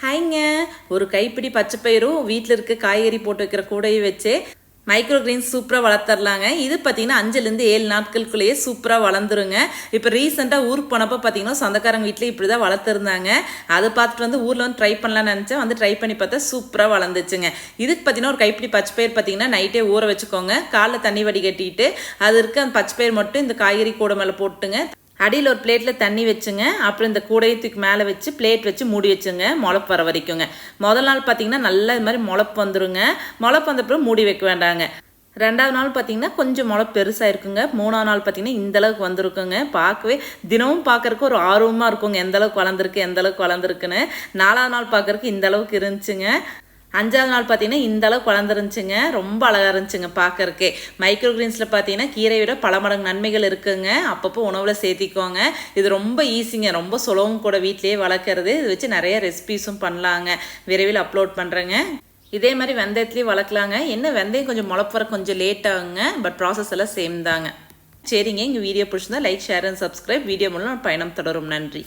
ஹாய்ங்க. ஒரு கைப்பிடி பச்சை பயிரும் வீட்டில் இருக்க காய்கறி போட்டு வைக்கிற கூடையும் வச்சு மைக்ரோ கிரீன்ஸ் சூப்பராக வளர்த்துறலாங்க இது பார்த்தீங்கன்னா அஞ்சுலேருந்து ஏழு நாட்களுக்குள்ளேயே சூப்பராக வளர்ந்துருங்க. இப்போ ரீசெண்டாக ஊருக்கு போனப்போ பார்த்தீங்கன்னா சொந்தக்காரங்க வீட்டில் இப்படி தான் வளர்த்துருந்தாங்க. அதை பார்த்துட்டு வந்து ஊரில் வந்து ட்ரை பண்ணலாம்னு நினச்சேன். வந்து ட்ரை பண்ணி பார்த்தா சூப்பராக வளர்ந்துச்சுங்க. இதுக்கு பார்த்தீங்கன்னா ஒரு கைப்பிடி பச்சை பயிர் பார்த்தீங்கன்னா நைட்டே ஊற வச்சுக்கோங்க. காலைல தண்ணி வடிகட்டிட்டு அது இருக்க அந்த பச்சை பயிர் மட்டும் இந்த காய்கறி கூட மேலே போட்டுங்க. அடியில் ஒரு பிளேட்டில் தண்ணி வச்சுங்க. அப்புறம் இந்த கூடையத்துக்கு மேலே வச்சு பிளேட் வச்சு மூடி வச்சுங்க. முளப்பு வர வரைக்குங்க. முதல் நாள் பார்த்தீங்கன்னா நல்லா இது மாதிரி முளப்பு வந்துருங்க. முளப்பு வந்த மூடி வைக்க வேண்டாங்க. ரெண்டாவது நாள் பார்த்தீங்கன்னா கொஞ்சம் முளை பெருசாக இருக்குங்க மூணாவது நாள் பார்த்தீங்கன்னா இந்த அளவுக்கு வந்திருக்குங்க. பார்க்கவே தினமும் பார்க்கறக்கு ஒரு ஆர்வமாக இருக்குங்க. எந்தளவுக்கு வளர்ந்துருக்கு எந்தளவுக்கு வளர்ந்துருக்குன்னு. நாலாவது நாள் பார்க்குறக்கு இந்த அளவுக்கு இருந்துச்சுங்க. அஞ்சாவது நாள் பார்த்தீங்கன்னா இந்த அளவுக்கு வளர்ந்துருந்துச்சுங்க ரொம்ப அழகாக இருந்துச்சுங்க பார்க்கறக்கே மைக்ரோ கிரீன்ஸில் பார்த்தீங்கன்னா கீரை விட பல மடங்கு நன்மைகள் இருக்குங்க. அப்பப்போ உணவில் சேர்த்திக்கோங்க. இது ரொம்ப ஈஸிங்க ரொம்ப சுலவும் கூட வீட்லேயே வளர்க்குறது. இது வச்சு நிறைய ரெசிபீஸும் பண்ணலாங்க. விரைவில் அப்லோட் பண்ணுறேங்க இதே மாதிரி வெந்தயத்துலேயும் வளர்க்கலாங்க. என்ன வெந்தயம் கொஞ்சம் முளப்புற கொஞ்சம் லேட் ஆகுங்க. பட் ப்ராசஸ் எல்லாம் சேம் தாங்க. சரிங்க. எங்கள் வீடியோ பிடிச்சிருந்தா like share and subscribe video மூலம் பயணம் தொடரும். நன்றி.